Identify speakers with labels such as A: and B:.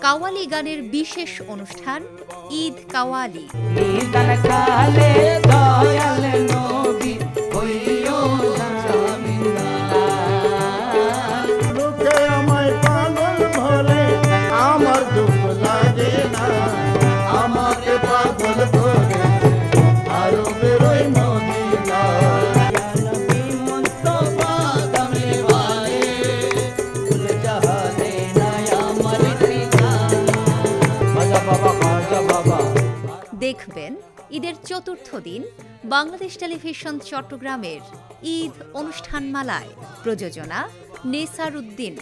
A: কাওয়ালি গানের বিশেষ অনুষ্ঠান ঈদ কাওয়ালি। দেখবেন ঈদের চতুর্থ দিন বাংলাদেশ টেলিভিশন চট্টগ্রামের ঈদ অনুষ্ঠানমালায় প্রযোজনা নেসার উদ্দিন